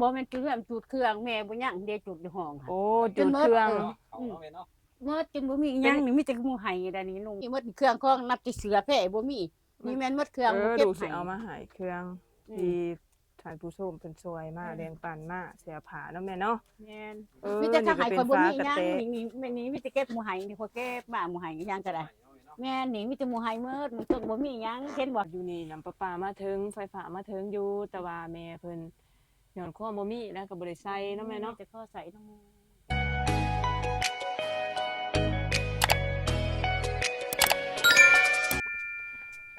บ่แม่นจุดเครื่องจุดเครื่องแม่บ่ยังเดยวจุดอยู่ห้องค่ะ โอ้จุดเครื่องเออเขาเนาะแม่เนาะเมื่อจนบ่มีอิหยังนี่มีแต่หมู่ไห้ดานนี้นุ่งมีหมดเครื่องของนับที่เสือแพ้บ่มีมีแม่นหมดเครื่องเอบ่อเก็บดูสิให้ เอามาใหายเครื่องอืม ที่ท่านผู้ชมเพิ่นช่วยมาอืมแรงปันมาเสียผาเนาะแม่เนาะแม่นเออมีแต่ถ้านี่ให้ก็คเป็นนบ่มีฟ้ากระอิหยังเตนี่นี่แม่นี่มีแต่เก็บหมู่ไห้นี่พอเก็บมาหมู่ไห้อิหยังก็ได้แม่นี่มีแต่หมู่ไห้หมดมันต้องบ่มีอิหยังเห็นบ่อยู่นี่น้ำประปามาถึงไฟฟ้ามาถึงอยู่แต่ว่าแม่เพิ่น ย้อนความบ่มีนะก็บ่ได้ใส่เนาะแม่เนาะแต่ข้อใส่น้ำมูก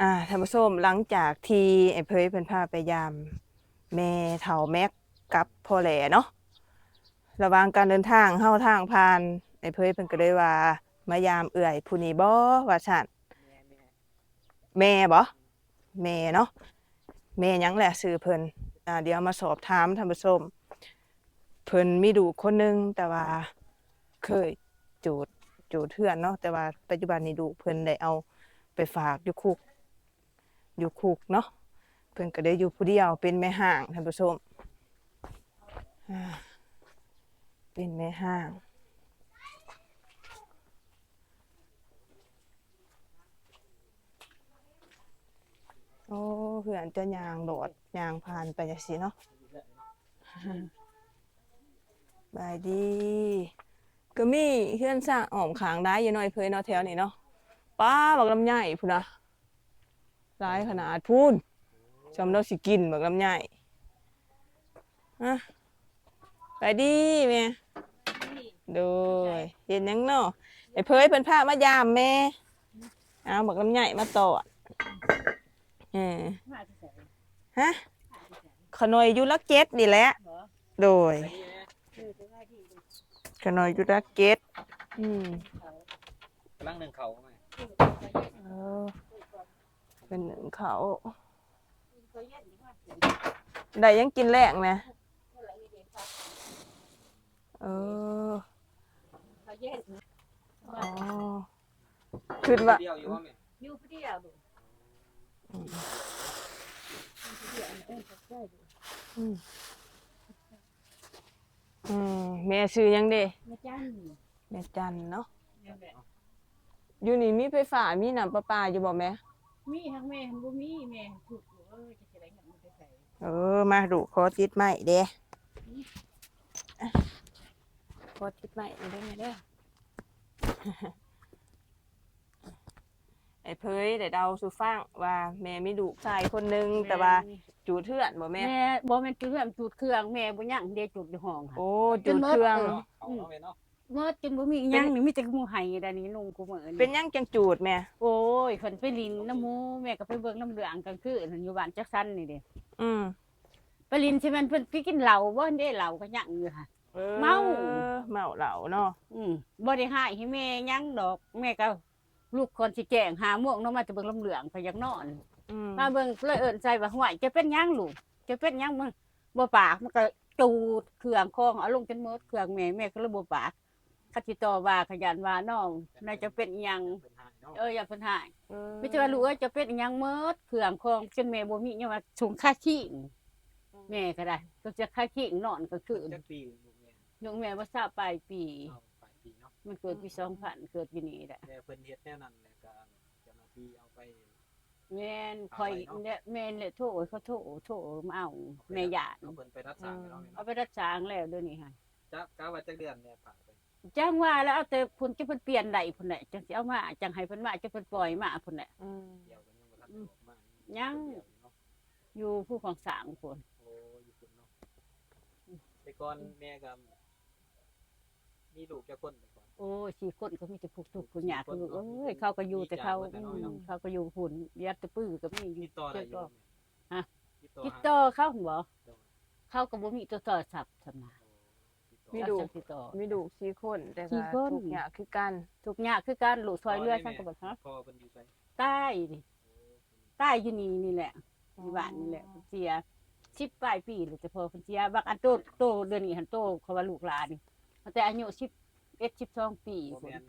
อ่าท่านผู้ชมหลังจากที่ไอ้เพยเพิ่นพาไปยามแม่เฒ่าแม็กกับพ่อแหล่เนาะระหว่างการเดินทางเฮาทางผ่านไอ้เพยเพิ่นก็เลยว่ามายามเอื่อยผู้นี้บ่ว่าซั่นแม่บ่แม่เนาะแม่หยังแหละชื่อเพิ่น อ่าเดี๋ยวมาสอบถามท่านผู้ชมเพิ่นมีดูคนหนึงแต่ว่าเคยจูดจูดเทื่อนเนาะแต่ว่าปัจจุบันนี้ดูเพิ่นได้เอาไปฝากอยู่คุก อยู่คุกเนาะเพิ่นก็ได้อยู่ผู้เดียวเป็นแม่ห้างท่านผู้ชมอ่าเป็นแม่ห้าง โอ้เพื่อนจะยางโดด ยางผ่านไปจังซี่เนาะบายดี ก็มีเพื่อนสร้างอ้อมขางได้อยู่หน่อยเพิ่นเนาะแถวนี้เนาะป้าบักลำไยพุ่นนะร้ายขนาดพูนจำเราสิกินแบบลำไยอะไปดีแม่โดยเห็นยังเนาะไอ้เพยเป็นผ้ามายามแม่เอาบักลำไยมาตอดเออมาที่ใส่ ฮะขนอยอยุละเก็ดนี่แหละบ่โดยคือจะได้ดีขนอยอยุละเก็ดอืมกำลังหนึ่งเขาไหมเออเป็นหนึ่งเขาตัวเย็นดีมากได้ยังกินแรงไหมเออตัวเย็นอ๋อคิดว่าเดียวอยู่ว่าแม่อยู่ผู้เดียวดู อืมอืมแม่ซื้อหยังเด้แม่จันแม่จันเนาะแม่แม่อยู่นี่มีไฟฟ้ามีน้ำประปาอยู่บ่แม่มีทั้งแม่ทั้งบ่มีแม่ถูกอยู่เอ้ยจะสิได้เงินมันไปใส่เออมาดูขอติดไม้เด้อะขอติดไม้ได้ไหมเด้อ ไอ้เพยได้เดาสู่ฟังว่าแม่มีลูกชายคนหนึงแต่ว่าจูดเทือนบ่แม่ แม่บ่แม่นจุดเครื่องจุดเครื่องแม่บ่ยังเดยวจุดอยู่ห้องค่ะ โอ้จูดเครื่องเขาเนาะแม่เนาะเมื่อจนบ่มีอิหยังนี่มีแต่หมู่ไห้ดานนี้นุ่งกูเหมือนเป็นหยังจังจูดแม่โอ้ยเพิ่นไปลินน้ำหมูแม่ก็ไปเบิ่งน้ำเหลืองกลางคืนนั่นอยู่บ้านจักสันนี่เด้อืมไปลินใช่มันเพิ่นไปกินเหล้าบ่ได้เหล้าก็ยังอยู่ค่ะออเมา เมาเหล่าเนาะอืมบ่ได้หายให้แม่หยังดอก แม่ก็ ลูกคนสิแจ้งหาโมงเนาะมาจะเบิ่งลำเหลืองไปอยากนอน อืมมาเบิ่งเลยเอิ้นใจว่าห่วยจะเป็นหยังลูกจะเป็นหยังมึงบ่ปากมันก็จูดเครื่องคองเอาลงจนหมดเครื่องแม่แม่ก็เลยบ่ปากคัดสิต่อว่าขยันว่าน้องน่าจะเป็นหยังเป็นหายเนาะเอออย่าเพิ่นหายเออไม่ใช่ว่าลูกเอ้ยจะเป็นหยังเมิดเครื่องคองจนแม่บ่มีหยังว่าสูงค่าขี้งแม่ก็ได้ก็จะค่าขี้งนอนก็คือจักปีลูกแม่ยงแม่บ่ทราบปลายปี เอา มันเกิดปี2000เกิดปีนี้แหละแต่เพิ่นเฮ็ดแนวนั้นแหละก็เจ้าหน้าที่เอาไป แม่นคอยเอาไว้เนาะ เนี่ยแม่นเลยโทรเขาโทรโทรมาเอาแม่หยาดเอาเพิ่นไปรักษาไปเนาะแม่เอาเนาะไปรักษาแล้วเดี๋ยวนี้ค่ะจักกะว่าจักเดือนแม่ฝากไปจ้างว่าแล้วเอาแต่พุ่นจะเพิ่นเปลี่ยนได้พุ่นแหละจังสิเอามาจังให้เพิ่นมาจะเพิ่นปล่อยมาพุ่นแหละ อืมเดียวกันยังบ่ทันออกมายัยังเนาะอยู่ผู้ของสร้างพุ่นโอ้อยู่พุ่นเนาะแต่ก่อนแม่ก็มีลูกจักคนแต่ก่อน โอ้ยสี่คนก็มีแต่ผู้ทุกข์ผู้ยากลูกเอ้ยเขาก็อยู่แต่เขาอืมเขาก็อยู่พุ่นยัดแตะปื้อก็มีอยู่ ติดต่อได้อยู่ก็บ่แม่ฮะ ติดต่อติดหาต่อเขาหั่นบ่โดยเขาก็บ่มีตัวต่อศัพท์ซั่นน่ะโอ้ติดต่อมีดูจักติดต่อ มีดูกสี่คนแต่สี่ก็คน ทุกอย่างคือกันทุกข์ยากคือการลูกซอยเรือซั่นก็บ่ฮะพ่อเพิ่นอยู่ไสใต้ดิใต้อยู่นี่นี่แหละอยู่บ้านนี่แหละเสียสิบปลายปีเลยแต่พอเพิ่นเสียบักอันโตโตเดือนนี้หันโตเขาว่าลูกหลานนี่แต่อายุสิบ เอ็ดสิบสองปีบ่แม่น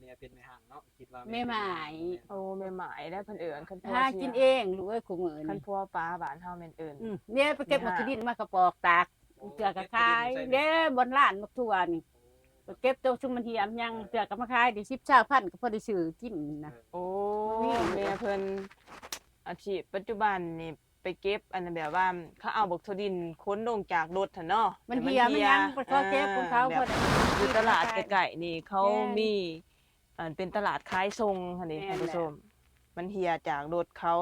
แม่เป็นแม่ห้างเนาะคิดว่าแม่หมายโอ้แม่หมายได้เพิ่นเอิ้นคันพัวหาเสียกินเองลูกเอ้ยกูมือคันนี่พัวปลาบ้านเฮาแม่นเอิ้น อืมเนี่ยไปเก็บแม่มาหาที่ดินมากระปอกตากเสือก็ขายเด้บนร้านมักทั่วนี่ไปเก็บตัวซุมมันเหียมยังเสือก็มาขายได้10 20พันก็พอได้ซื้อกินนะ โอ้นี่ แม่เพิ่นอาชีพปัจจุบันนี่ ไปเก็บอันนั้นแบบว่าเขาเอาบักทดินค้นลงจากรถหั่นเนาะมันเหียมันยังเพิ่นก็เก็บของเขาแบเพิ่บนอยู่ตลาดไก่ๆนี่เขาแม่นมีอันเป็นตลาดขายทรงค่ะนี่แม่นท่านผู้แหละชมมันเหียจากรถเขา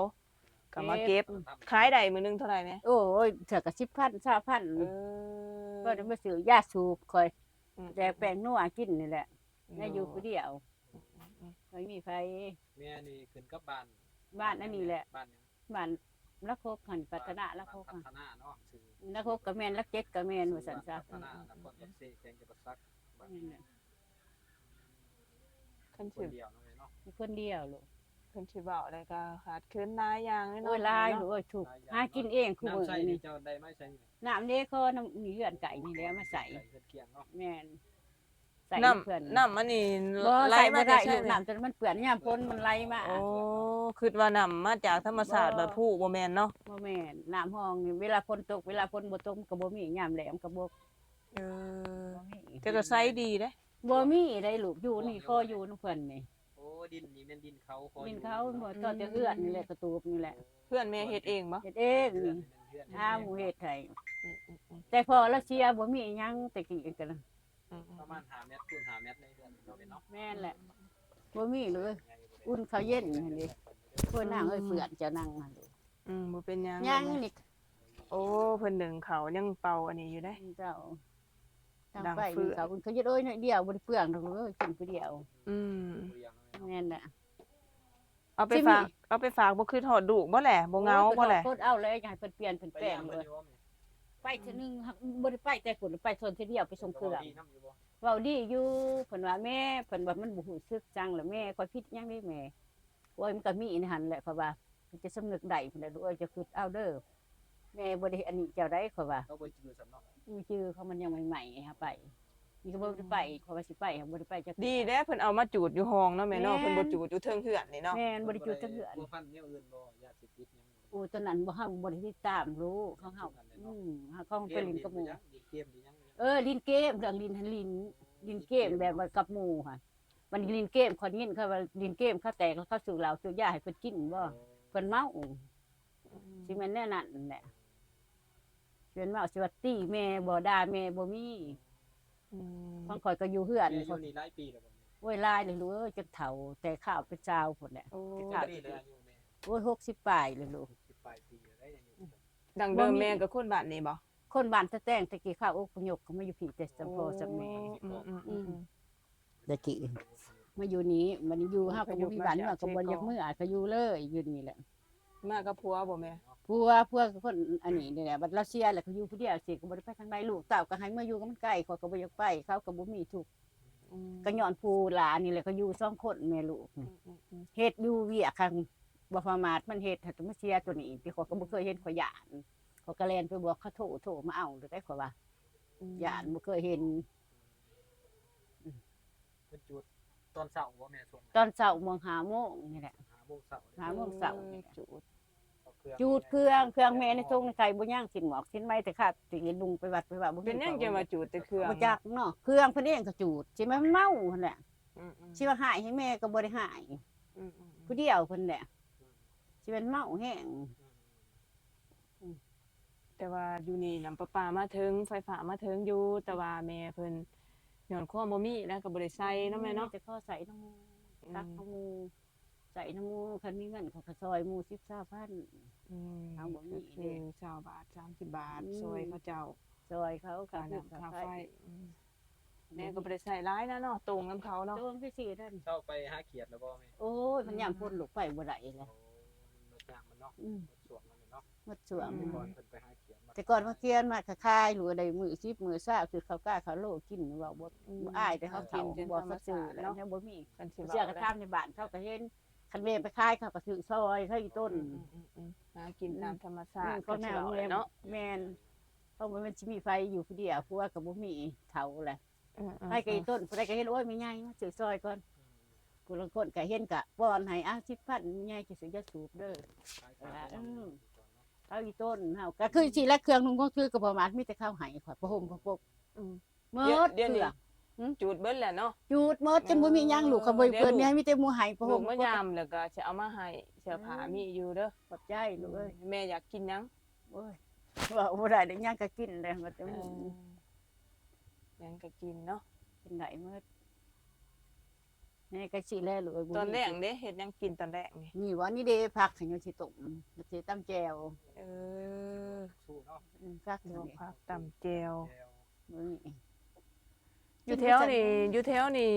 ก็มาเก็บเก็บขายได้มื้อนึงเท่าไหร่แม่โอ้ยเสือก็10พัน20พันเออก็ได้มาซื้อยาสูบคอยอืมแต่แป้งนัวกินนี่แหละแม่อยู่ผู้เดียวอืมไม่มีไฟแม่นี่ขึ้นกับบ้านบ้านอันนี้แหละบ้านหยังบ้าน ละโคกหันปัตนาละโคกพัหันฒนาเนาะชื่อละโคกกะแมนละเจ็ดกะแมนว่าซั่นซะพัฒนานครจักรเซแขวงจักรซักบ้านนั่นแหละคันคสินเดียวเนาะแม่เนาะมีคนเดียวลูกคันสิเว้าอะไรก็ขาดเคินหลายอย่างเลยเนาะโอ้ยลายลูกโอ้ยถูกหากินเองคือมื้อน้ำใส่นี้นี่เจ้าได้ไหมใส่นี่น้ำเด้ก็น้ำนี่เลือนไก่นี่แหละมาใส่ใส่เพิ่นเคียงเนาะแม่นใส่น้เพื่อนำน้ำอันนี้บ่ไหลใส่มาบ่ได้ใช่ลูกไหมน้ำจนมันเปื้อนยามพ้นมันไหลมาโอ้ คิดว่าน้ำมาจากธรรมศาสตร์บ่แบบผู้บ่แม่นเนาะบ่แม่นน้ำห้องนี่เวลาฝนตกเวลาฝนบ่ตกมันก็บ่มียามแหลมก็บ่เออบ่มีแต่ก็ไซส์ดีเด้บ่มีได้ลูกอยู่นี่ก็อยู่นำเพิ่นนี่โอ้ดินนี่แม่นดินเขาขอดินอยู่เขาบ่ก็จะเอื้อนนี่แหละกระตูบนี่แหละเพื่อนแม่เฮ็ดเองบ่เฮ็ดเองเพื่อนนี่เพื่อนอ้าหมูเฮ็ดให้อืมอืมอืมแต่พอเราเชียร์บ่มีหยังแต่กี้กันนะอืมอืมประมาณ5เมตรคูณ5เมตรในเดือนเนาะแม่เนาะแม่นแหละบ่มีเลยอุ่นเขาวเย็นหั่นดิ เพิ่นนั่งเอ้ยเฟื่อนจะนั่งหั่นลูกอืมบ่เป็นหยังยังแม่นี่โอ้เพิ่นหนึ่งเขายังเป่าอันนี้อยู่ได้ เจ้าทางดังไปเฟื่นี่อนเขาอุ่นเขาวเย็นโอ้ยหน่อยเดียวบ่ได้เปลืองดอกเลยกินผู้เดียวอืมเรียงเนาะแม่เนาะแม่นแหละเอาไปที่มีฝากเอาไปฝากบ่คือถอดดูกบ่แหละบ่เหงาบ่แหละ โคตรเอาเลยอยากให้เพิ่นเปลี่ยนเพิ่นไปแปลเลี้ยงงเลเพิ่นยอยู่บ่แม่ไปเทื่อนึงหักบ่ได้ไปแต่คนไปชนเทื่อเดียวไปส่งเครื่องดีน้ำอยู่บ่เว้าดีอยู่เพิ่นว่าแม่เพิ่นว่ามันบ่ฮู้สึกจังแล้วแม่คอยผิดหยังได้แม่ โอ้ยมันก็มีในหั่นแหละเขาว่ามันจะสำนึกได้เพิ่นน่ะลูกเอ้ยจะคิดเอาเด้อแม่บ่ได้อันนี้เจ้าได้เขาว่าเขาบ่จื้อสำเนาะมีชื่อเขามันยังใหม่ๆฮะไปนี่ก็บ่ได้ไปเขาว่าสิไปเขาบ่ได้ไปจักดีเด้เพิ่นเอามาจูดอยู่ห้องเนาะแม่เนาะแม่นเพิ่นบ่จูดอยู่เทิงเฮือนนี่เนาะแม่นบ่ได้จุดจักเหือนบ่ฟันแนวอื่นบ่ยาเสพติดหยังโอ้ตอนนั้นบ่เฮาบ่ได้ติดตามรู้เขาเฮาอืมเฮาเขาไปลินกับหมู่เกมดีหยังเออลินเกมเรื่องลินหันลินลินเกมแบบว่ากับหมู่ค่ะ มันลินเกมคนยินเขาว่าลินเกมเขาแตกเขาซื้อเหล้าซื้อยาให้เพิ่นกินบ่เพิ่นเมาสิแม่นแน่นั่นแหละเพิ่นเมาสิว่าตีแม่บ่ด่าแม่บ่มีอืมของข่อยก็อยู่เฮือนแม่อยู่นี่หลายปีแล้วบ่โอ้ยลายเลยลูกเอ้ยจนเฒ่าแต่ข้าวเป็นเจ้าพุ่นแหละโอ้แม่ปีเลยอายุแม่โอ้ย60ปลายเลยลูก10ปลายปีแล้วได้ยังอยู่ดังเดิมแม่กับคนบ้านนี่บ่คนบ้านตะแต้งตะกี้ข้าวอกพยพเขามาอยู่พี่แต่จำพอจำแม่อืมอืมอืมอืม ตะกี้มาอยู่นี้มันอยู่เฮาก็บ่มีบ้านเมื่อก็บ่อยากเมื่อก็อยู่เลยอยู่นี่แหละมากับผัวบ่แม่ผัวผัวก็คนอันนี้นี่แหละบัดรัสเซียแหละเขาอยู่ผู้เดียวสิก็บ่ได้ไปทางใดลูกเต้าก็ให้เมื่ออยู่ก็มันใกล้เขาก็บ่อยากไปเขาก็บ่มีทุกข์อืมก็ย้อนผู้หลานนี่แหละเขาอยู่สองคนแม่ลูกอืมอืมอืมเฮ็ดอยู่เวียกคังบ่ประมาทมันเฮ็ดให้ตัวมาเสียตัวนี้ที่เขาก็บ่เคยเห็นขอยยานเขาก็แล่นไปบอกเขาโทรโทรมาเอาได้ขอยว่ายานบ่เคยเห็น เพิ่นจุดตอนเช้าบ่แม่ช่วงตอนเช้าโมงหาโมงนี่แหละ5โมงเช้าหาโมงเช้านี่แหละจูดจูดเครื่องเครื่องแม่ในทรงในไก่บ่ย่างสินหมอกสินไม้แต่ขาดสิลุงไปวัดไปว่าบ่มีเป็นหยังจะมาจูดแต่เครื่องบ่จักเนาะเครื่องเพิ่นเองก็จูดสิมันเมาหั่นแหละอืมอืมสิว่าหายให้แม่ก็บ่ได้หายอืมอืมอืมผู้เดียวเพิ่นแหละสิมันเมาแห้งแต่ว่าอยู่นี่น้ำประปามาถึงไฟฟ้ามาถึงอยู่แต่ว่าแม่เพิ่น ย้อนความบ่มีนะก็บ่ได้ใส่เนาะแม่เนาะจะขอใส่น้ำมูอืมตักน้ำมูใส่น้ำมูคันมีเงินเขาก็ซอยหมู10,000อืมเอาบ่มีก็คือ20บาท30บาทอืมซอยเขาเจ้าซอยเขาค่าก็น้ำค่าไฟอืมแม่ก็บ่ได้ใส่ร้ายนะเนาะตรงน้ำเขาเนาะตัวมันสินั่นเช้าไปหาเขียดแล้วบ่แม่โอ้ยมันยามพ่นลูกไปบ่ได้เลยโอ้มันจ้างมันเนาะอืมส่วนมันเนาะหมดสวงก่อนเพิ่นไปหาเขียดมา แต่ก่อนมาเกียนมาคคายหรืออะไรมือซิบมือซ่าคือเขากล้าเขาโลกินว่าบ่บ่อายแต่เขาเขาบ่สักซื่อแล้วเนี่ยบ่มีกันสิเสียกระทำในบ้านเขาก็เห็นคันเวไปคายเขาก็ถือซอยเขาอีต้นอืมอืมอืมหากินตามธรรมชาอืติมเขาแนวก็แม่สิเนาะเนาะแม่นเขาบ่แมันสิมีไฟอยู่ผู้เดียวเพราะว่าก็บ่มีเฒ่าแหละอืมอืมให้ก็อีต้นผู้ใดก็เห็นโอ้ยมีใหญ่มาซื้อซอยก่อนผู้ลางคนก็เห็นก็ป้อนให้อ้าว10,000มีใหญ่สิซื้อยาสูบเด้อ ขายขายอืมตข้าวอีต้นเฮาก็คือสิและเครื่องนุ่งก็คือก็ประมาณมีแต่ข้าวไหข่อยประหมประปกอืมหมดเดี๋ยวเคนี้รื่องจูดเบิดแหละเนาะจูดหมดจนบ่มีหยังลูกเขาบ่เดี๋ยวเพิ่นลูกนี่ให้มีแต่หมู่ไหประหลูมกมะยามแล้วก็จะเอามาให้เสื้อผ้ามีอยู่เด้อขอบใจลูกเอ้ยแม่อยากกินหยังโอ้ยว่าบ่ได้ได้หยังก็กินเลยว่าแต่เอหมู่อหยังก็กินเนาะเป็นได้หม ดนี่ก็สิแลลูกเอ้ยบ่ตอนมีแรกเด้เฮ็ดหยังกินตอนแรกนี่นี่ว่านี่เด้ผักให้อยู่สิต้มสิตำแจ่วเออสู้เนาะอืมผักดนี่อกนี่ผักตำแจวแก้วมื้อนี้อยู่แถวนี่อยู่แถวนี่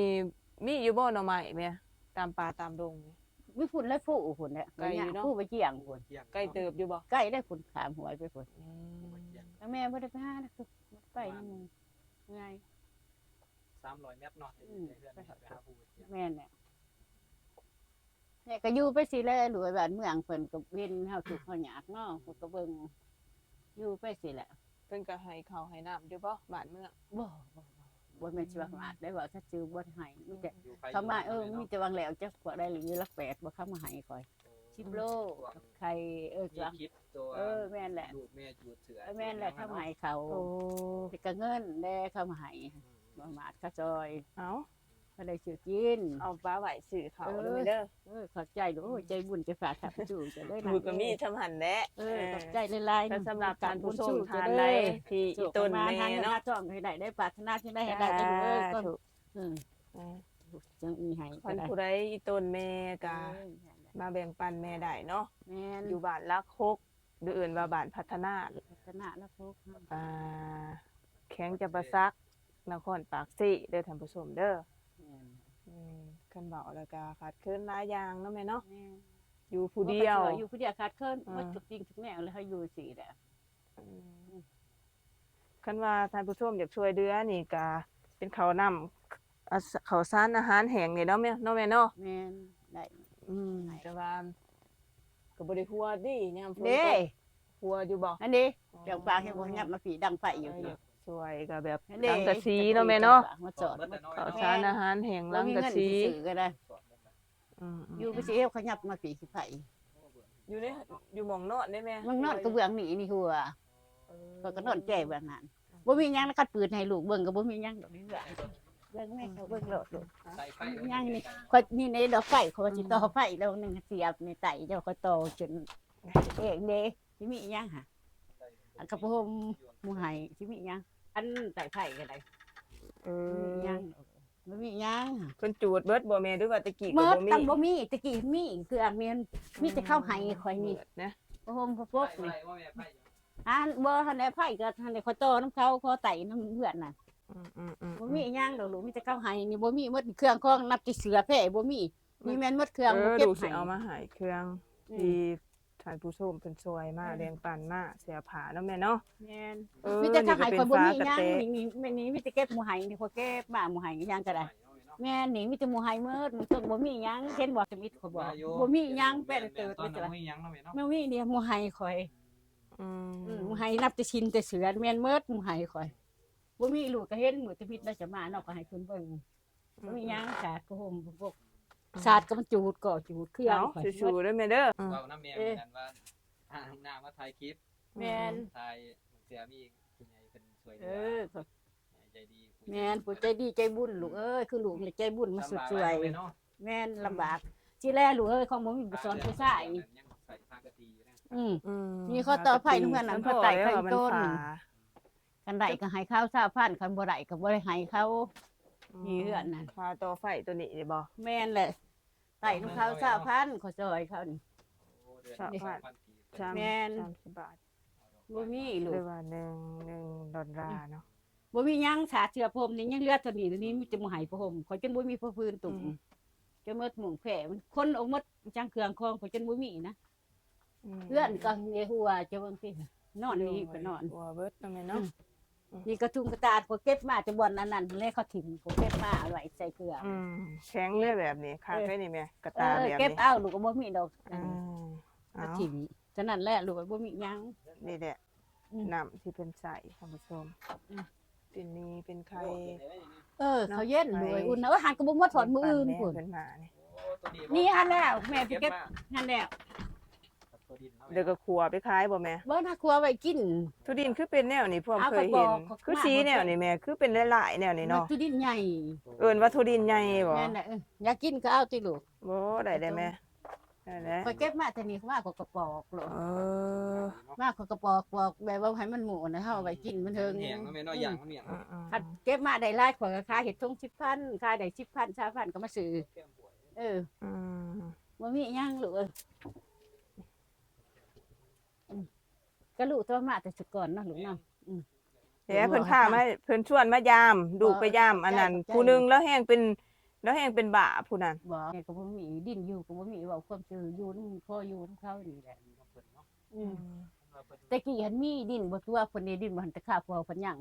มีอยู่บ่หน่อไม้แม่ตามป่าตามดงนี่ มีฝุ่นและผู้ฝุ่นเนี่ยไกลอยู่เนาะผู้ไปเจียงฝุ่นเที่ยงใกล้เติบอยู่บ่ใกล้ได้ฝุ่นขามหัวไปฝุ่นอืมแล้วแม่ไม่ได้ไปหานะคือไปนี่มึงไง สามร้อยเมตรเนาะในอืม เพื่อนไปหาผู้ไปเที่ยงแม่เนี่ยเนี่ยก็อยู่ไปสิแลหลวยบ้านเมืองเพิ่นก็เว้นเฮาถูกเฮาหยากเนาะเพิ่นก็เบิ่งอยู่ไปสิแหละเพิ่นก็ให้ข้าวให้น้ำอยู่บ่บ้านเมือง บ่บ่บ่บ่แม่นสิว่ามาดได้ว่าถ้าซื้อบ่ให้มีแต่อยู่ไฟเขามาเออยู่มีนาะแต่วางแล้วจักกว่าได้หรือลักแปดบ่เข้ามาให้คอยชิมโลไข่เออมีจังคลิปตัวเออแม่นแหละลูกแม่จูดเสือเออแม่นแหละเข้ามาให้เขาโอ้สิก็เงินแด่เข้ามาให้ อืม บ่มาดข้าวซอยเอาก็ได้ซื้อกิน เอาปลาไหวสื่อเขาเออ เลยเด้อเออขอบใจลูกโอ้ยใจบุญใจฝากขับจู่จะได้ลูกก็มีทำหันแหละเออขอบใจหลายๆก็สำหรับการผู้ชมสู้ทานจะไรได้ที่อีสู้ต้นมาแม่ทางหน้าเนาะจ้องให้ได้ได้ปรารถนาที่ได้ให้ได้ได้ลูกเอ้ยก็ถูกเอออืมจังอีให้คัก็นได้ผู้ใดอีต้นแม่กะเออมาแบ่งปันแม่ได้เนาะแม่นอยู่บ้านลักคกหรืออื่นว่าบ้านพัฒนา พัฒนาแล้วพวกอ่าแข็งจะประซัก นครปากสิเด้อท่านผู้ชมเด้อแม่นอืมคันเบาแล้วก็ขาดเคินหลายอย่างเนาะแม่เนาะแม่นอยู่ผู้เดียวอยู่ผู้เดียวขาดเคินอ่าว่าทุกจริงทุกแนวเลยให้อยู่สิแหละอืมคันว่าท่านผู้ชมอยากช่วยเดือนี่ก็เป็นข้าวนำอะข้าวสารอาหารแห้งนี่เนาะแม่เนาะแม่เนาะแม่นได้ อืมแต่ว่าก็บ่ได้หัวดิยามฝนเด้ตกหัวอยู่บ่อันนี้เดี๋ยวปลาให้บ่ยับมาผีดังไฟอยู่เอพี่อ สวยก็แบบอันนี้ลังกะสีเนาะแม่เนาะมาจอดเบิดแต่น้อยข้าวเนาะสารอาหารแห้งแล้ลัวงมีกะเงินสีไปซื้อก็ได้สอนเบิดละอืมๆอยู่ไปสิเอวเขายับมาผีขี้ไผ่อยู่ในอยู่หม่องนอนได้แม่มึงนอนกระเบื้องนี่นี่หัวเออก็ก็นอนแก่เบื้องนั้นบ่มีหยังแล้วคัดปืนให้ลูกเบิ่งก็บ่มีหยังดอกนี่เบื้องเบิ่งแม่เขาเบิ่งโลดลูกใส่ไฟยังนี่ข้อยนี่ในดอกไฟเขาสิต่อไฟแล้วนึงเสียบในไตเจ้าก็ต่อจนเอกเด้สิมีหยังหะอันกระผมหมู่ไห้สิมีหยัง อันไตไผ่ก็ได้เอมีอหยังบ่มีหยังเพิ่นจูดเบิดบ่แม่หรือว่าตะกี้เมิก็ดบ่มีตั้งบ่มีตะกี้มีคืออันมีมีแต่ข้าวไห้ข่อยนี่เบิดนะพระพรหมพระพกไฟนี่ไฟว่าแม่ไฟอยู่อันบ่ทันได้ไผ่ก็ทันได้ขอต่อน้ำเขาขอไตน้ำเพื่อนน่ะอืมอืมอืมบ่มีหยังดอกลูกมีแต่ข้าวไห้นี่บ่มีหมดเครื่องของนับที่เสือแพร่บ่มีมีแม่นหมดเครื่องเอบ่อเก็บดูสิให้เอามาให้เครื่องอืม ที่ท่านผู้ชมเพิ่นช่วยมาแบ่งปันมาเสียผ้าเนาะแม่เนาะแม่นเออมีแต่ข้าวไห้นี่ข่ก็อยเป็นบ่มีหยังฟ้ากระเตะนี่นี่แม่นี้มีแต่เก็บหมูไห้นี่ข่อยเก็บมาหมูไห้ก็ยังก็ได้ไฟเนาะเนาะแม่นี่มีแต่หมูไห้หมดมันต้องบ่มีหยังเห็นบ่สมิทข่อยบอกว่าอยู่บ่มีหยังเป็นเติดตอไปนจ้ะนั้นบ่มีหยังเนาะแม่เนาะแม่มีเนี่ยหมูไห้ข่อยอืมอืมหมูไห้นับแต่ชินแต่เสือแม่นหมดหมูไห้ข่อยบ่มีลูกก็เห็นมื้อตะพิษแล้วจะมาเนาะก็ให้เพิ่นเบิ่งบ่มีหยังสาดก็ห่มพวก สาดก็มันจูดก็จูดเครื่องเอาข่อยชูๆเด้อแม่เด้ออืมเว้าน้ำแม่เหมือนกันว่าอ่าข้างหน้ามาถ่ายคลิปแม่นถ่ายเสียมีคุณยายเป็นสวยเหเอลืออข่อยใจดีผู้แม่นผู้ใจดีใจบุญลูกเอ้ยคือลูกนี่ใจบุญมาสุดสวย เนาะแม่นลำบากสิแลลูกเอ้ยของบ่มีผู้สอนผู้ชายยังใส่ผ้ากะทิอยู่นะอืมอืม มีข้อต่อไผ่น้ำเงินน่ะมัข้อไต่พแล้วไข่ว่ามันต้นฝากันได้ก็ให้ข้าวซาพันคันบ่ได้ก็บ่ได้ให้เขา มีเฮือนนั่น พาต่อไฟตัวนี้ได้บ่ แม่นแหละ ไต่น้ำข้าวซาพันเขาซอยเขานี่โอ้เดือนละพันกีบสามแม่น สามสิบบาทบ่มีลูหรืกอว่าหนึ่งหนึ่งดอลลาร์เนาะบ่มีหยังสาเสื้อผมนี่ยังเหลือเท่านี้เดี๋ยวนี้มีแต่หมู่ให้พระห่มขอยจนบ่มีพระพื้นตุ่มอืมจนหมดหมู่แผลมันคนออกหมดจังเครื่องคองขอยจนบ่มีนะมเพื่อนก็ในหัวจะเบิ่งสินอนนี่ก็นอน หัวเบิดเนาะแม่เนาะ นี่กระทุงกระตาดก็เก็บมาจะบ่อนอันนั้นเลยเขาถิ่มก็เก็บมาเอาไว้ใส่เครื่องอืมแข็งเลยแบบนี้ค่ะเออ แค่นี้แม่กระเอตาอแบบเก็บนี้เอาลูกก็บ่มีดอกอืมกระเอาถิ่มฉะนั้นแหละลูกก็บ่มีหยัง นี่แหละอืม น้ำที่เป็นใส่ท่านผู้ชมอืมเป็นนี้เป็นไข่ เออเขาเย็นไปเลยอุ่นเอาอาหารก็บ่หมดถอดมื้ออื่นแม่พุ่นเพิ่นมานี่นี่หันแล้ว แม่ไปเก็บเก็บมาหันแล้ว ตัวดินเนาะเดี๋ยวก็ขัวไปขายบ่แม่บ่น่ากลัวไว้กิน ทุดินคือเป็นแนวนี้พวกเอาเคยกระบเห็อนกของคือหมา สีบ่แนวนี้แม่คือเป็นหลายๆแนวนี้เนาะมัตุดินใหญ่เอิ้นว่าทุดินใหญ่บ่แม่นน่ะเอออยากกินก็เอาติลูกบ่ได้ได้แม่ได้แล้วไปเก็บมาแต่นี่มากกว่ากระปอกโลดเออมากกว่ากระปอกปอกแบบว่าให้มันหมูนะเฮาเอาไว้กินมันเทิงเหนียงเนาะแม่เนาะอย่างมันเหนียงอืมคัดเก็บมาได้หลายกว่าก็ขายเห็ดทง10,000ขายได้10,000 20,000ก็มาซื้อแก้มป่วยเอออืม บ่มีหยังลูกเอ้ยอืม ก็ลูกตัวมาแต่สก่อนเนาะลูกเนาะเดี๋ยวเพิ่นพามาเพิ่นชวนมายามดูไปยามอันนั้นใจผู้หนึงแล้วแฮงเป็นแล้วแฮงเป็นบ้าผู้นั้นบ่แม่ก็บ่มีดินอยู่ก็บ่มีเว้าความซื่ออยู่นำพ่ออยู่นำเขานี่แหละมีน้ำเพิ่นเนาะอืมว่าเพิ่นแต่กี้หันมีดินบ่ตัวเพิ่นได้ดินบ่หันแต่ข้าวพอเพิ่นหยัง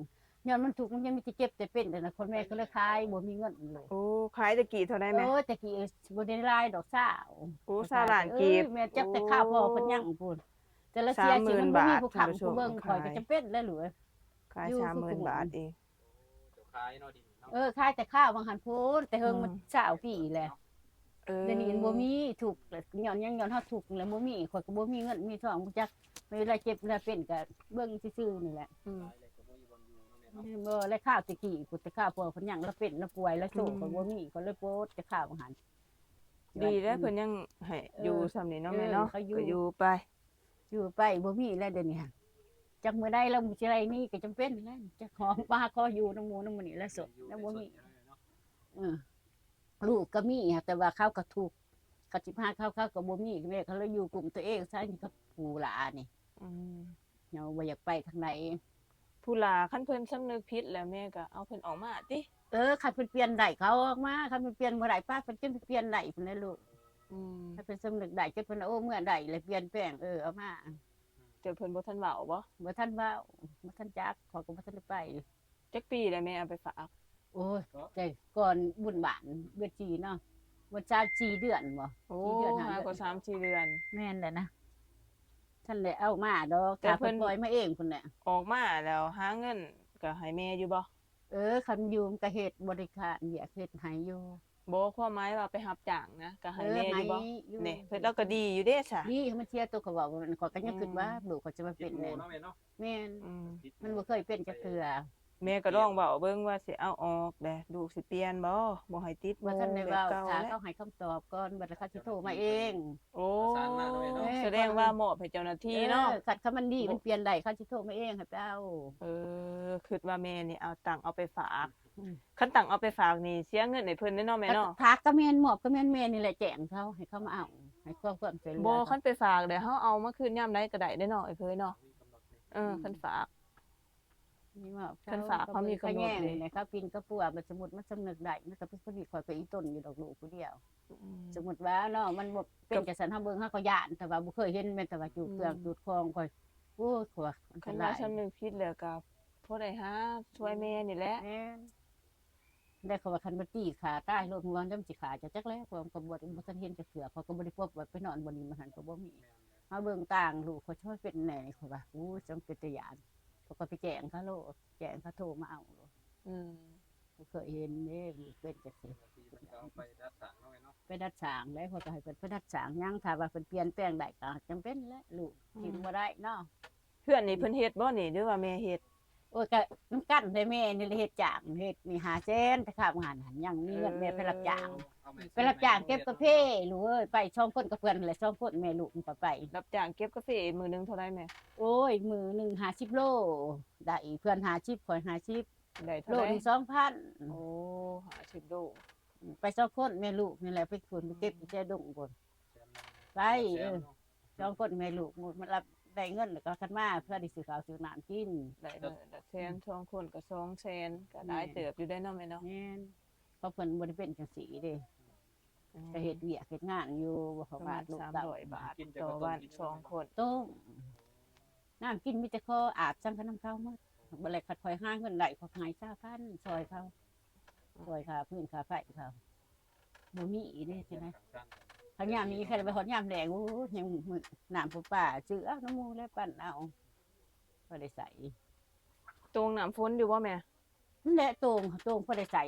ย้อนมันถูกมันยังมีแต่เจ็บแต่เป็นแต่นะคนแม่ก็เลยขายบ่มีเงินเลยโอ้ขายตะกี้เท่าได้แม่โอ้ยแต่กี้บ่ได้รายดอกสาวโอ้ซาล้านกีบเอ้ยแม่จับแต่ข้าวพอเพิ่นหยังพูน แต่ละเสียสามหมื่สินมันบ่มีบาทผู้ท่านค้ำผู้ชผู้มเบิ่งข่อยก็ขายจำเป็นแล้วหรือขายอยู่สามหมื่นคือบาทเองเดี๋ยวขายเนาะดินเนาะเออขายแต่ข้าวบางหันพูนแต่เฮิงมันอืมสาวปีแหละเออเดี๋ยวนี้มันบ่มีถูกแล้วย้อนยังย้อนเฮาถูกแล้วบ่มีข่อยก็บ่มีเงินมีทองบ่จักเวลาเจ็บเวลาเป็นก็เบิ่งซื่อๆนี่แหละอืมขายเลยก็บ่มีบ่อยู่เนาะแม่เนาะบ่แล้วข้าวตะกี้กูแต่ข้าวพอเพิ่นหยังแล้วเป็นแล้วป่วยแล้วโศกก็บ่มีก็เลยโพดแต่ข้าวบางหันดีแล้วเพิ่นยังให้อยู่ซำนี้เนาะแม่เนาะเออเขาอยู่ก็อยู่ไป อยู่ไปบ่มีแล้วเดี๋ยวนี้หั่นจักมื้อใดแล้วมื้อสิไรนี่ก็จำเป็นแล้วจักขอมาขออยู่น้ำหมูน้ำมันนี่แล้วสดแล้วบ่มีเออลูกก็มีค่ะแต่ว่าเขาก็ถูกข์ก็สิพาเขาเขาก็บ่มีแม่เขาเลยอยู่กลุ่มตัวเองซะนี่ก็ผู้หลานี่อืมเนาบ่อยากไปทางไหนผู้หลาคันเพิ่นสำนึกผิดแล้วแม่ก็เอาเพิ่นออกมาติเออคันเพิ่นเปลี่ยนได้เขาออกมาคันเพิ่นเปลี่ยนบ่ได้ป้าเพิ่นจึงเปลี่ยนได้เพิ่นเลยลูก อืมถ้าเพิ่นสำนึกได้จนเพิ่นว่าโอ้เมื่อใดเลยเปลี่ยนแปลงเออเอามาแต่เพิ่นบ่ทันเว้าบ่บ่ทันเว้าบ่ทันจักขอยก็บ่ทันได้ไป จักปีแล้วแม่เอาไปฝากโอ้ยแต่ก่อนบุญบานเดือนจีเนาะบ่จาจีเดือนบ่ โอ้สี่เดือนห้าหาเดือน กว่า3 4เดือน แม่นแหละนะท่านเลยเอามาดอกแต่ถ้าเพิ่เพิ่น นปล่อยมาเองพุ่นแหละออกมาแล้วหาเงินก็ให้แม่อยู่บ่เออคันอยูมนก็เฮ็ดบริการเวียกเฮ็ดให้อยู่ บ่ความหมายว่าไปรับจ้างนะก็ให้เออแม่อยู่บ่อยู่นี่เพิ่นเราก็ดีอยู่เด้ซะนี่มันเชียร์ตัวเขาบอกว่ามันขอยก็ยังคิดว่าลูกเขาจะมาเป็เป็นนโมแน่เนาะแม่เนาะแม่นอืมมันบ่เคยเป็นจักเทื่อแม่ก็ลองเว้าเบิ่งว่าสิเอาออกแหละลูกสิเปลี่ยนบ่บ่ให้ติดว่าท่านได้แบบเว้าเก่าถ้าแล้วเขาให้คำตอบก่อนบัดแล้วเขาสิโทรมาเอง โอ้ประสานมาเนาะแม่เนาะเออแสดงว่ามอบให้เจ้าหน้าที่เนาะออคันเขามันดีมันเปลี่ยนได้เขาสิโทรมาเองให้ไปเอาเออคิดว่าแม่นี่เอาตังค์เอาไปฝากอืม คันตังค์เอาไปฝากนี่เสียเงินให้เพิ่นแน่เนาะแม่เนาะทักก็แม่นหมอบก็แม่นแม่นี่แหละแจ้งเขาให้เขามาเอาให้ความความช่วยเหลือบ่คันไปฝากเดี๋ยวเฮาเอามาคืนยามใดก็ได้เด้เนาะไอ้เพิ่นเนาะมีกำหนดไหมเออคันฝากนี่ว่าเพิ่นฝากเขามีกำหนดแย่งเลยนี่นะครับปินกระปัวมันสมมุติมันสำนึกได้มันก็เป็นคนที่คอยไปอีต้นอยู่ดอกลูกผู้เดียวอืมสมมุติว่าเนาะมันบ่เป็นจังซั่นเฮาเบิ่งเฮาก็ย่านแต่ว่าบ่เคยเห็นแม่นแต่ว่าจูดเครื่องอืมจูดคองคอยโอ้ยขวมันคัเป็นนว่าหลายสำนึกผิดแล้วก็พอได้หาช่วยแม่นี่แหละแม่น ได้เขาว่าคันบ่ตีขาตายโลดหัวจำสิขาจะจักแล้วความก็บ่ได้บ่ทันเห็นจักเทื่อเขาก็บ่ได้พบว่าไปนอนบนนี้มันหันก็บ่มีเฮาเบิ่งต่างลูกเขาช่วยเป็นแหน่เขาว่าอู้จำเป็นตะยานเขาก็ไปแจ้งเขาโลดแจ้งเขาโทรมาเอาโลดอืมบ่เคยเห็นเด้ลูกเป็นจังซี่ทีเพิ่นก็เอาไปรักษาเนาะแม่เนาะไปดัดสางแล้วเขาก็ให้เป็นไปดัดสางยังถ้าว่าเป็นเปลี่ยนแปลงได้ก็จำเป็นแหล้วลูกกินบ่ได้เนาะเพื่อนนี่เพิ่นเฮ็ดบ่นี่หรือว่าแม่เฮ็ด โอ้ยก็น้ำกันได้แม่นี่เลยเฮ็ดจ้างเฮ็ดนี่หาเส้นแต่ข้ามงานหันยังมีเงินแม่ไปรับจ้างเอาแม่ไปรับจ้างเก็บกาแฟลูกเอ้ยไปช่องคนกับเพื่อนแหละช่องคนแม่ลูกมันก็ไป รับจ้างเก็บกาแฟมื้อหนึงเท่าไหร่แม่โอ้ยมือหนึ่งหาสิบโลได้เพื่อนหาชิบคอยหาชิบได้เท่าโลไหร่หนึงสองพันโอ้50โลไปช่องคนแม่ลูกนี่แหละไปคนไปเก็บกุญแจดงคนไปเออช่องคนแม่ลูกหมดมันรับ ได้เงินแล้วก็คันมาเพื่อได้ซื้อข้าวซื้อน้ำกินได้เด้อละแสนสองคนก็200,000ก็ได้เติบอยู่ได้เนาะแม่เนาะแม่นเพราะเพิ่นบ่ได้เป็นจังซี่เด้ก็เฮ็ดเวียกเฮ็ดงานอยู่บ่ปเขาระบามาทณลูกสามเต้าร้อยบาทต่อวันสองคนต้มน้ำกินมีแต่ขออาบจังกับน้ำข้าวหมดบ่ได้คัดคอยห้างเงินได้ขอหายซาพันซอยเขาซอยค่าพื้นค่าไฟเขาบ่มีเด้จังได๋ข้าวยามนี้ใครไปหอดยามแดงโอ้ยยังมื้อน้ำปูป่าซื้อเอาน้ำมูกแล้วปั่นเอาบ่ได้ใส่ตรงน้ำฝนอยู่บ่แม่นั่นแหละตรงตรงบ่ได้ใส่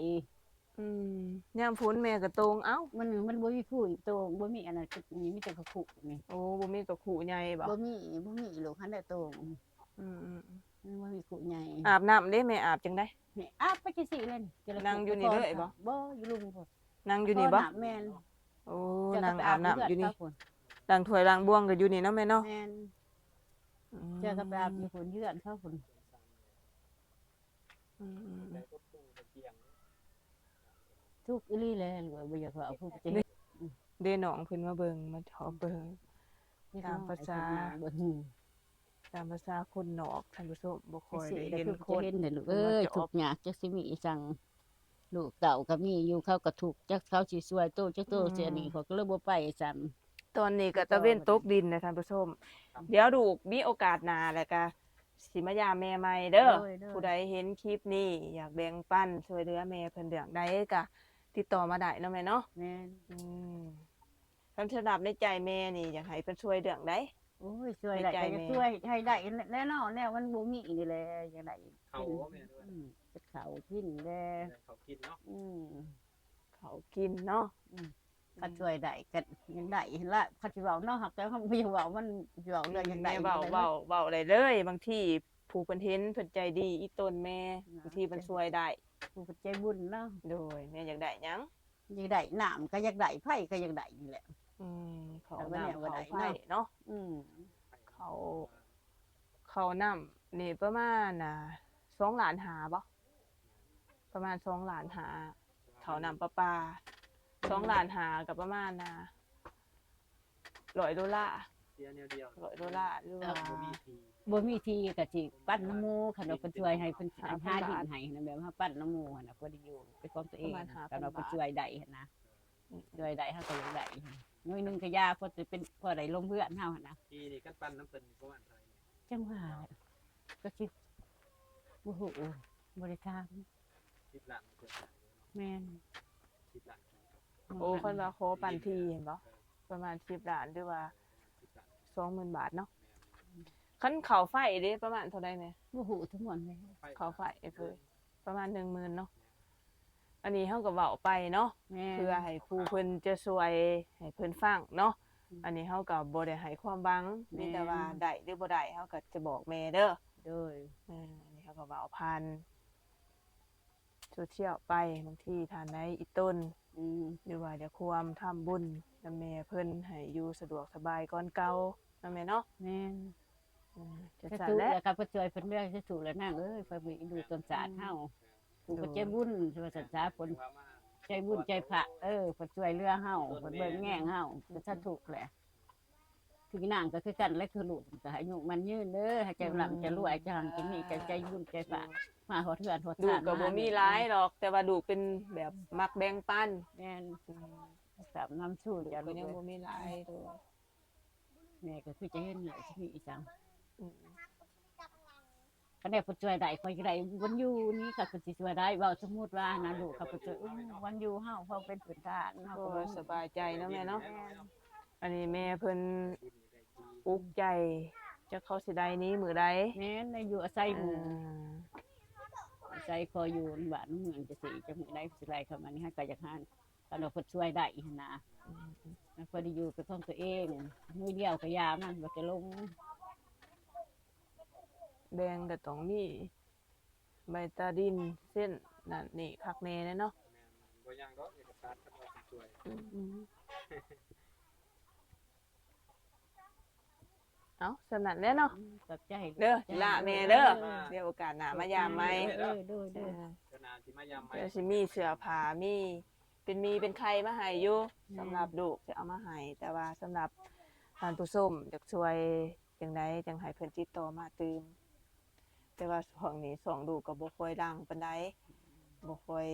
อืมยามฝนแม่ก็ตรงเอ้ามันมันบ่มีผู้อีกโตบ่มีอันนั้นมีมีแต่กระคุกนี่โอ้บ่มีตัวขู่ใหญ่บ่บ่มีบ่มีลูกหันได้โตงอืมอืมมันบ่มีขู่ใหญ่อาบน้ำเด้แม่อาบจังได๋นี่อาบไปจังซี่เลยนี่จะละนั่งอยู่นี่เลยบ่บ่อยู่ลุงพุ่นนั่งอยู่นี่บ่พ่ำแม่น โอ้จะนั่งไปอาบน้ำอยู่นี่เลืดเขาพุ่ล้างถ้วยล้างบ่วงก็อยู่นี่เนาะแม่เนาะแม่นอืมเจอกับอาบอยู่พุ่นเยือนเขาพุ่นอืมอืมอืได้มก็ตู้ตะเกียงทุกข์อีหลีเลยหรือว่าบ่อยากว่าเอาผู้จะเด้เด้น้องเพิ่นมาเบิ่งมาขอเบิ่ง ตามภาษา เบิ่งตามภาษาคนนอกท่านผู้ชมบ่ค่อยสิได้ได้เห็นคือคจะนเห็นน่ะลูกเพิ่เอ้นยมาจะทุออกกข์ยากจักสิมีจัง ลูกเต่าก็มีอยู่เขาก็ทุกข์จักเขาสิช่วยโตจักโตเสียนี่เขาก็เลยบ่ไปซ้ํตอนนี้ก็ตะเว้นตกดินนะท่านผู้ชม เดี๋ยวดูกมีโอกาสหน้าแล้วก็สิมายามแม่ใหม่เด้อโดยโดยผู้ใดเห็นคลิปนี้อยากแบ่งปันช่วยเหลือแม่เพิ่นเรื่องใดก็ติดต่อมาได้เนาะแม่เนาะแม่นอืมคำสำหรับในใจแม่นี่อยากให้เพิ่นช่วยเรื่องใด โอ้ยช่วยได้ในใจก็จะแม่ ช่วยให้ได้แน่นอนแน่มันบ่มีนี่แหละจังได๋เขาแม่ด้วย อืม จะเขากินแลได้เขากินเนาะอืมเขากินเนาะก็ช่วยได้ก็ยังได้เห็นละเขาสิเว้าเนาะหักแต่เขาบ่อยากเว้ามันสิเว้าเรื่องยังได้แม่เว้าเว้าเว้าได้เลย บางทีผู้เพิ่นเห็นเพิ่นใจดีอีต้นแม่บางทีเพิ่นช่วยได้ผู้เพิ่นใจบุญเนาะโดยแม่อยากได้หยังอยากได้น้ำก็อยากได้ไผก็อยากได้นี่แหละ อืมเขาแต่ว่าแนวน้ำบ่เขาได้ไฟเนาะเนาะอืมเขาเขาน้ำนี่ประมาณน่ะสองล้านหาบ่ ประมาณสองล้านหาเขาน้ำประปาสองล้านหากับประมาณน่ะร้อยดอลลาร์เสียแนวเดียวร้อยดอลลาร์หรือว่า บ่มีทีบ่มีที่ก็สิปั้นน้ำหมูคันว่าเพิ่นช่วยให้เพิ่นหาหาพันดิบาทนให้นะแบบว่าปั้นน้ำหมูหั่นน่ะพอได้อยู่เป็นของตัวเองประมาณหาพัคันนว่าเพิ่นบาทช่วยได้หั่นนะช่วยได้เฮาก็อยากได้หน่วยหนึงก็ยาพอจะเป็นพอได้ลงเพื่อนเฮาหั่นนะทีนี่กันปั้นน้ำเปิ้นประมาณเท่าไหร่เนี่ยจังว่าก็สิบ่ฮู้บ่ได้ถาม 10ล้านเพิ่นขายเนาะแม่น10ล้านโอ้คนว่าขอปันทีเห็นบ่ประมาณสิบล้านหรือว่า10ล้านสองหมื่นบาทเนาะคันเขาไฟเด้ประมาณเท่าใดแม่บ่ฮู้ทั้งหมดเลยเขาไฟเอ้ยเพิ่นประมาณหนึ่งหมื่นเนาะอันนี้เฮาก็เว้าไปเนาะแม่นเพื่อให้ผู้เพิ่นจะช่วยให้เพิ่นฟังเนาะอันนี้เฮาก็บ่ได้ให้ความหวังมีแต่ว่าได้หรือบ่ได้เฮาก็จะบอกแม่เด้อ โดยเอออันนี้เฮาก็เว้าผ่าน โซเชียลไปบางทีท่านใดอีต้นอืมหรือว่าจะความทำบุญนำแม่เพิ่นให้อยู่สะดวกสบายก่อนเก่านำแม่เนาะแม่นอืมจะจะสั่นถูกแหล้วแล้วก็เพิ่นช่วยเพิ่นเรื่องจะถูกแล้วนางเอ้ยไปมีดูต้นสารเฮาผู้ก็ใจบุญว่าสันสาผลว่ามาใจบุญใจพระเออเพิ่นช่วยเรือเฮาเพิ่นเบิ่งแง่งเฮาก็ถ้าถูกแหละ ถึงนางก็คือกันและคือลูกก็ให้อายุมันยืนเด้อให้ใจร่ำจะรวยจะหังจะมีใจใจบุญใจพระมาฮอดเทือนฮอดดูทานก็บ่มีหลายหรอกแต่ว่าดูเป็นแบบมักแบ่งปันแม่นอืมสามน้ำชูดูจะก็รู้ยังบ่มีหลายโดยแม่ก็คือจะเห็นเลยสิมีอีสังอืมคะแนนเพิ่นช่วยได้คอยก็ได้วันอยู่นี่ก็เพิ่นสิช่วยได้เว้าสมมุติว่านะลูกเขาเพิ่นช่วยอื้อวันอยู่เฮาเพราะเป็นพื้นฐานเฮาก็ก็บ่สบายใจเนาะแม่เนาะแม่ อันนี้แม่เพิ่นบุญนี่ได้ทีอุกใจจะเข้าสิได้นี้มือใดแม่นได้อยู่อาศัยหมู่อ่าอาศัยคอยอยู่บ้านเมืองจะสิจะมื้อใดสิไลเข้ามานี่ให้ก็อยากหานก็เราเพิ่นช่วยได้อีกหั้นนะแล้วพอได้อยู่เป็นของตัวเองมือเดียวก็ยามันบ่จะลงแบ่งก็ต้องมีใบตาดินเส้นนั่นนี่คักแน่แน่เนาะแม่นบ่ยังดอกเอกสารคันว่าสิช่วย เอ้าสำนันแน่เนาะกับใจเด้อละแม่เด้อเดี๋ยวโอกาสหน้ามายามไหมเออเด้อเอเด้ออเจ้านายสิมายามไหมเดี๋ยวสิมีเสื้อผ้ามีเป็นมีเป็นใครมาให้อยู่สำหรับลูกจะเอามาให้แต่ว่าสำหรับท่านผู้ชมอยากช่วยจังไดจังให้เพิ่นติดต่อมาตืมแต่ว่าช่วงนี้สองลูกก็บ่ค่อยดังปานใดบ่ค่อย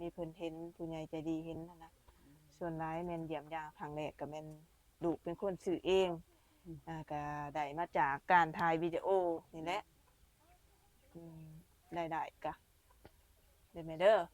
มีเพิ่นเห็นผู้ใหญ่ใจดีเห็นนั่นนะส่วนหลายแม่นเยี่ยมยามครั้งแรกก็แม่นลูกเป็นคนซื้อเอง อ่าก็ได้มาจากการถ่ายวิดีโอนี่แหละอืมได้ได้กะเดเมเดอร์